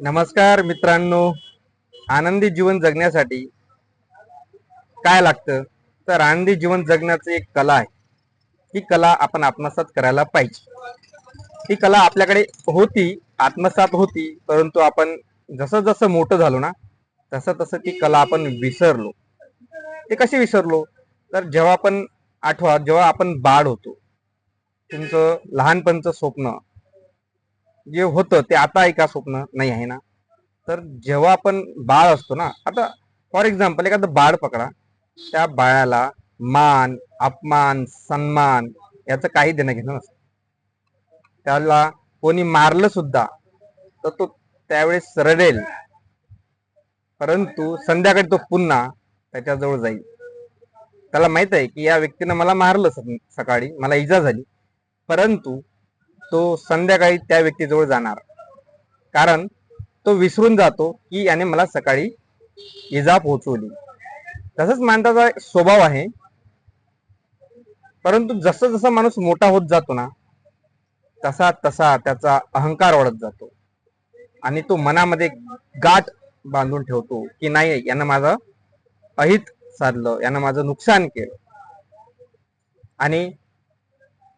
नमस्कार मित्रांनो. आनंदी जीवन जगण्यासाठी काय लागतं? तर आनंदी जीवन जगण्याचं एक कला आहे. ही कला आपण आत्मसात करायला पाहिजे. ही कला आपल्याकडे होती आत्मसात होती परंतु आपण जसं जसं मोठं झालो ना तसं तसं ती कला आपण विसरलो. ते कशी विसरलो? तर जेव्हा आपण आठवा जेव्हा आपण बाळ होतो तुमचं लहानपणचं स्वप्न जे होतं ते आता एका स्वप्न? नाही आहे ना. तर जेव्हा आपण बाळ असतो ना आता फॉर एक्झाम्पल एखादं बाळ पकडा. त्या बाळाला मान अपमान सन्मान याचं काही देणं घेणं नसतं. त्याला कोणी मारलं सुद्धा तर तो त्यावेळेस रडेल. परंतु संध्याकाळी तो पुन्हा त्याच्याजवळ जाईल. त्याला माहीत आहे की या व्यक्तीनं मला मारलं सकाळी मला इजा झाली. परंतु तो संध्याकाळी त्या व्यक्तीजवळ जाणार. कारण तो विसरून जातो की याने मला सकाळी इजा पोहोचवली. तसंच माणसाचा एक स्वभाव आहे. परंतु जसं जसं माणूस मोठा होत जातो ना तसा तसा त्याचा अहंकार वाढत जातो. आणि तो मनामध्ये गाठ बांधून ठेवतो की नाही यानं माझं अहित साधलं यानं माझं नुकसान केलं. आणि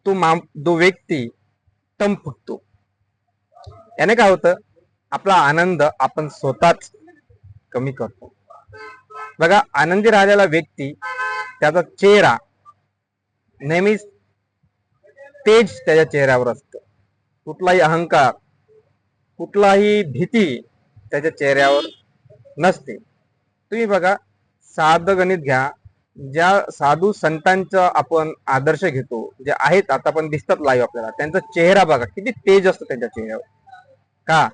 तो माम तो व्यक्ती तम फुटतो याने काय होतं? आपला आनंद आपण स्वतःच कमी करतो. बघा आनंदी राहिलेला व्यक्ती त्याचा चेहरा नेहमीच तेज त्याच्या चेहऱ्यावर असतं. कुठलाही अहंकार कुठलाही भीती त्याच्या चेहऱ्यावर नसते. तुम्ही बघा साधं गणित घ्या ज्या साधू संतांचा आपण आदर्श घेतो जे आहेत आता पण दिसतात लाईव्ह आपल्याला त्यांचा चेहरा बघा किती तेज असतो त्यांच्या चेहऱ्यावर. का?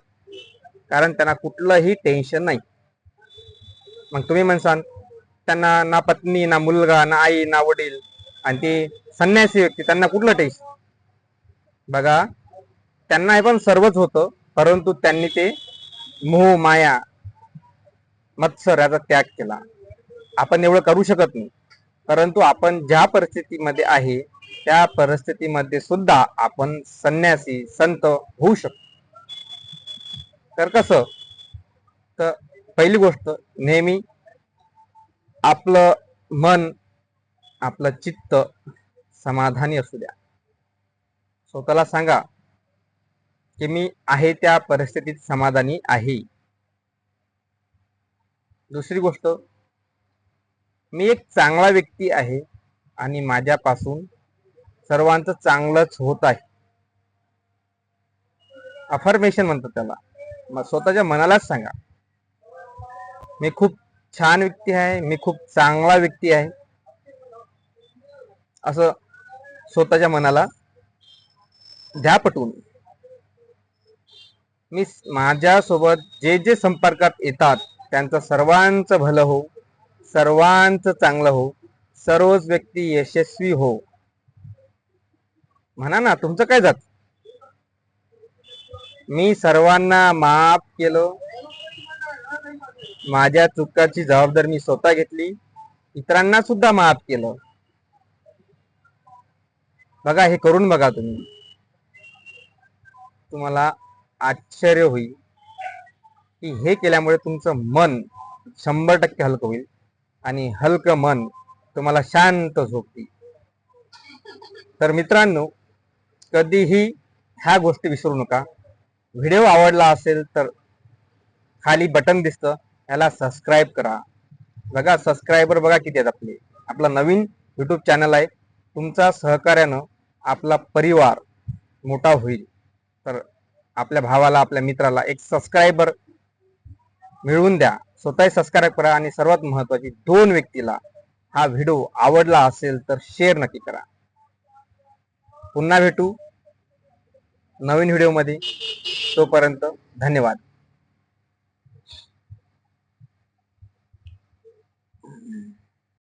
कारण त्यांना कुठलंही टेन्शन नाही. मग तुम्ही म्हणसान त्यांना ना पत्नी ना मुलगा ना आई ना वडील आणि ती संन्यासी व्यक्ती त्यांना कुठलं टेन्शन बघा त्यांना हे पण सर्वच होतं परंतु त्यांनी ते मोह माया मत्सर याचा त्याग केला. आपण एवढं करू शकत नाही. परंतु आपण ज्या परिस्थितीमध्ये आहे त्या परिस्थितीमध्ये सुद्धा आपण संन्यासी संत होऊ शकतो. तर कसं? तर पहिली गोष्ट नेहमी आपलं मन आपलं चित्त समाधानी असू द्या. स्वतःला सांगा की मी आहे त्या परिस्थितीत समाधानी आहे. दुसरी गोष्ट मी एक चांगला व्यक्ती आहे आणि माझ्यापासून सर्वांचं चांगलंच होत आहे. अफर्मेशन म्हणतात त्याला. मग स्वतःच्या मनालाच सांगा. मी खूप छान व्यक्ती आहे मी खूप चांगला व्यक्ती आहे. असं स्वतःच्या मनाला द्या पटवून. मी माझ्यासोबत जे जे संपर्कात येतात त्यांचं सर्वांचं भलं हो सर्वांचं चांगलं हो. सर्वच व्यक्ती यशस्वी हो. म्हणा ना तुमचं काय जात? मी सर्वांना माफ केलं. माझ्या चुकाची जबाबदारी मी स्वतः घेतली. इतरांना सुद्धा माफ केलं. बघा हे करून बघा तुम्ही. तुम्हाला आश्चर्य होईल. की हे केल्यामुळे तुमचं मन शंभर टक्के हलकं होईल. आणि हलकं मन तुम्हाला शांत झोपतील तर मित्रांनो कधीही ह्या गोष्टी विसरू नका. व्हिडिओ आवडला असेल तर खाली बटन दिसतं याला सबस्क्राईब करा. बघा सबस्क्रायबर बघा किती आहेत आपले. आपला नवीन यूट्यूब चॅनल आहे. तुमचा सहकार्यानं आपला परिवार मोठा होईल. तर आपल्या भावाला आपल्या मित्राला एक सबस्क्रायबर मिळवून द्या. स्वतःही सबस्क्राईब करा आणि सर्वात महत्वाची दोन व्यक्तीला हा व्हिडिओ आवडला असेल तर शेअर नक्की करा. पुन्हा भेटू नवीन व्हिडिओमध्ये. तोपर्यंत धन्यवाद.